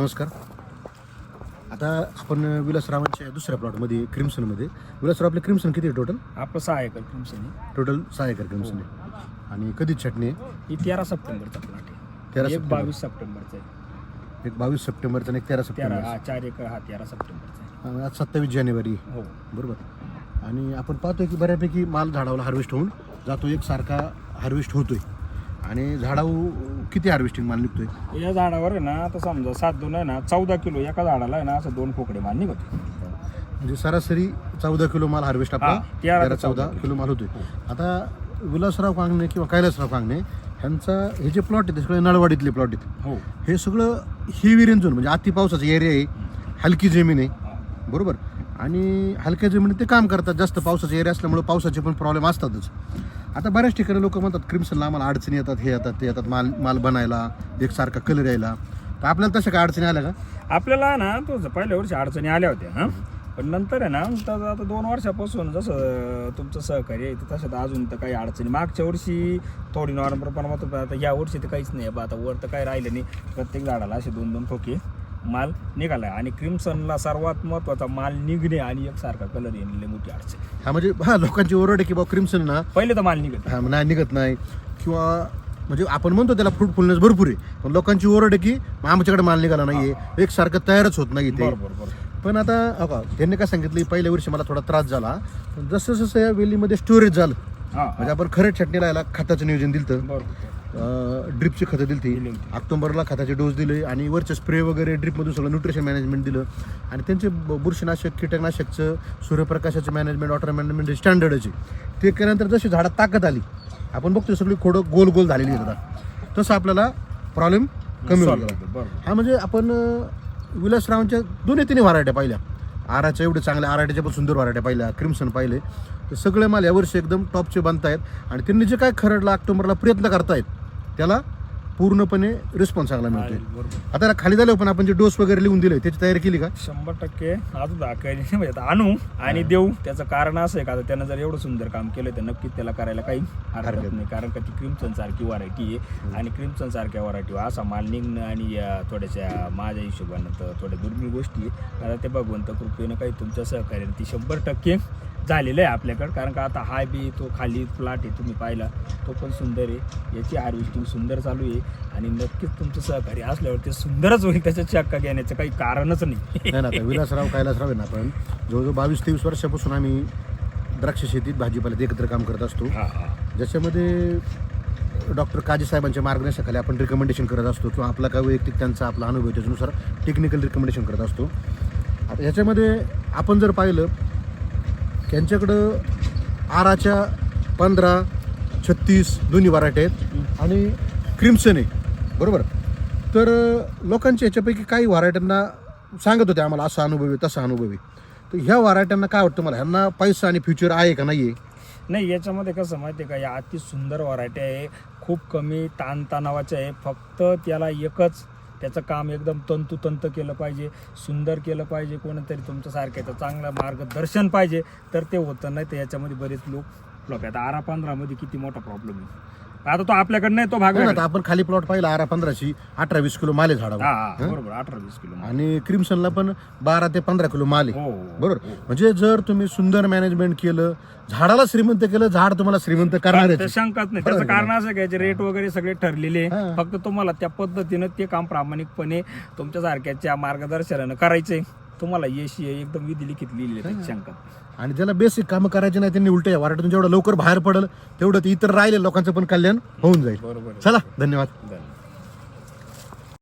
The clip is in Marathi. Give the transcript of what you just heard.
नमस्कार. आता आपण विलासरावांच्या दुसऱ्या प्लॉटमध्ये क्रिम्सनमध्ये विलासराव आपले क्रिम्सन किती आहे टोटल आपलं सहा एकर क्रिम्सन टोटल सहा एकर क्रिम्सन आहे. आणि कधी छटणी आहे? ही तेरा सप्टेंबरचा प्लॉट तेरा आहे एक सप्टेंबर. बावीस सप्टेंबरचा आहे. एक बावीस सप्टेंबरचा आणि एक तेरा तेरा सप्टेंबर हा चार एकर हा तेरा सप्टेंबरचा आहे. आणि आज सत्तावीस जानेवारी आहे. हो. बरोबर. आणि आपण पाहतोय की बऱ्यापैकी माल झाडावला हार्वेस्ट होऊन जातो. एक सारखा हार्वेस्ट होतोय. आणि झाडाऊ किती हार्वेस्टिंग माल निघतोय? या झाडावर आहे ना आता समजा सात दोन आहे ना चौदा किलो एका झाडाला आहे ना असं दोन खोकडे माल निघत म्हणजे सरासरी चौदा किलो माल हार्वेस्ट आपला हा, तेरा चौदा चौदा किलो. माल होतोय. आता विलासराव कांगणे किंवा कैलासराव कांगणे ह्यांचा हे जे प्लॉट आहेत ते सगळे नळवाडीतले प्लॉट आहेत. हो. हे सगळं हिवी रेंज झोन म्हणजे अति पावसाचा एरिया आहे हलकी जमीन आहे. बरोबर? आणि हलक्या जमिनीत ते काम करतात जास्त पावसाचा एरिया असल्यामुळे पावसाचे पण प्रॉब्लेम असतातच. आता बऱ्याच ठिकाणी लोक म्हणतात क्रिम्सनला आम्हाला अडचणी येतात हे येतात ते येतात माल माल बनायला एकसारखा कलर यायला. तर आपल्याला तशा काय अडचणी आल्या का? आपल्याला ना तो पहिल्या वर्षी अडचणी आल्या होत्या हा? पण नंतर आहे ना तर आता दोन वर्षापासून जसं तुमचं सहकार्य आहे तर तसं तर अजून तर काही अडचणी. मागच्या वर्षी थोडी नॉर्मल प्रमाणात होतं. आता या वर्षी तर काहीच नाही बा आता वर तर काही राहिलं नाही. प्रत्येक झाडाला असे दोन दोन ठोके माल निघाला आणि क्रिम्सनला सर्वात महत्त्वाचा माल निघणे आणि एकसारखा कलर येणे मोठी अडचण हा म्हणजे हा लोकांची ओरड आहे की बा क्रिम्सन ना पहिले तर माल निघत हा नाही निघत नाही. किंवा म्हणजे आपण म्हणतो त्याला फ्रुटफुलनेस भरपूर आहे. पण लोकांची ओरड आहे की आमच्याकडे माल निघाला नाहीये. एकसारखं तयारच होत नाही ते बरोबर बरोबर. पण आता हो का त्यांनी काय सांगितलं पहिल्या वर्षी मला थोडा त्रास झाला. पण जसं जसं या वेलीमध्ये स्टोरेज झालं हा. म्हणजे आपण खरं चटणीला याला खताचं नियोजन दिलं बरोबर. ड्रिपची खतं दिली होती. ऑक्टोबरला खताचे डोस दिले आणि वरचे स्प्रे वगैरे ड्रिपमधून सगळं न्यूट्रिशन मॅनेजमेंट दिलं. आणि त्यांचे बुरशीनाशक कीटकनाशकचं सूर्यप्रकाशाचं मॅनेजमेंट वॉटर मॅनेजमेंट स्टँडर्डचे ते केल्यानंतर जशी झाडात ताकद आली आपण बघतो सगळी खोडं गोल गोल झालेली आता. तसं आपल्याला प्रॉब्लेम कमी होतो हा म्हणजे आपण विलासरावांच्या दोन्ही तिन्ही व्हरायट्या पाहिल्या. आराच्या एवढे चांगल्या आराट्याच्या पण सुंदर व्हरायट्या पाहिल्या क्रिम्सन पाहिले. तर सगळे माल यावर्षी एकदम टॉपचे बनतायत. आणि त्यांनी जे काय खरडला ऑक्टोबरला प्रयत्न करतायत त्याला पूर्णपणे रिस्पॉन्स चांगला मिळतोय. बरोबर. आता खाली झालं पण आपण जे डोस वगैरे लिहून दिले त्याची तयारी केली का? शंभर टक्के. अजून दाखवायला नाही म्हणजे आता आणू आणि देऊ. त्याचं कारण असं आहे का? आता त्यानं जर एवढं सुंदर काम केलं तर नक्कीच त्याला करायला काही हरकत नाही. कारण का ती क्रिम्सन सारखी व्हरायटी आहे आणि क्रिम्सन सारख्या व्हरायटी असा माल निघणं आणि या थोड्याशा माझ्या हिशोबानं तर थोड्या दुर्मिळ गोष्टी आहे. आता ते भगवंत कृपेनं काही तुमच्या सहकार्याने ती शंभर टक्के झालेलं आहे आपल्याकडं. कारण का आता हा बी तो खाली प्लॉट आहे तुम्ही पाहिला. तो पण सुंदर आहे. याची हार्वेस्टिंग सुंदर चालू आहे. आणि नक्कीच तुमचं सहकार्य असल्यावर ते सुंदरच होईल त्याच्या चक्का घेण्याचं काही कारणच नाही. नाही ना आता विलासराव कैलासराव आहे ना आपण. जवळजवळ बावीस तेवीस वर्षापासून आम्ही द्राक्ष शेतीत भाजीपाल्यात एकत्र काम करत असतो. हा हा. ज्याच्यामध्ये डॉक्टर काजी साहेबांच्या मार्गदर्शनाखाली आपण रिकमेंडेशन करत असतो किंवा आपला काय वैयक्तिक त्यांचा आपला अनुभव त्याच्यानुसार टेक्निकल रिकमेंडेशन करत असतो. आता ह्याच्यामध्ये आपण जर पाहिलं त्यांच्याकडं आराच्या पंधरा छत्तीस दोन्ही व्हरायटी आहेत. आणि क्रिम्सन आहे बरोबर? तर लोकांच्या याच्यापैकी काही व्हरायट्यांना सांगत होते आम्हाला असा अनुभव आहे तसा अनुभव. आहे तर ह्या व्हरायट्यांना काय वाटतं मला ह्यांना पैसा आणि फ्युचर आहे का नाही आहे नाही याच्यामध्ये कसं माहिती आहे का या अति सुंदर व्हरायटी आहे खूप कमी ताणतणावाचे आहे फक्त त्याला एकच त्याचं काम एकदम तंतुतंत केलं पाहिजे सुंदर केलं पाहिजे कोणीतरी तुमच्या सारख्याचं चांगलं मार्गदर्शन पाहिजे. तर ते होतं नाही तर याच्यामध्ये बरेच लोक फ्लॉप आता आरा पंधरामध्ये किती मोठा प्रॉब्लेम आहे. आता तो आपल्याकडे नाही तो भाग नाही ना. आता आपण खाली प्लॉट पाहिला आरा पंधराची अठरा वीस किलो माल झाडावर हा हा बरोबर अठरा वीस किलो. आणि क्रिम्सनला पण बारा ते पंधरा किलो माल आहे हो बरोबर म्हणजे जर तुम्ही सुंदर मॅनेजमेंट केलं झाडाला श्रीमंत केलं झाड तुम्हाला श्रीमंत करणार शंकाच नाही त्याचं कारण असं काय रेट वगैरे सगळे ठरलेले आहे. हा. फक्त तुम्हाला त्या पद्धतीनं ते काम प्रामाणिकपणे तुमच्या सारख्याच्या मार्गदर्शनानं करायचंय तुम्हाला यश एकदम विधी लिखित लिहिलेलं आहे, त्याची शंका नाही. आणि ज्याला बेसिक कामं करायचे नाही त्यांनी उलट वाराटून जेवढं लवकर बाहेर पडेल तेवढं ते इतर राहिले लोकांचं पण कल्याण होऊन जाईल बरोबर. चला धन्यवाद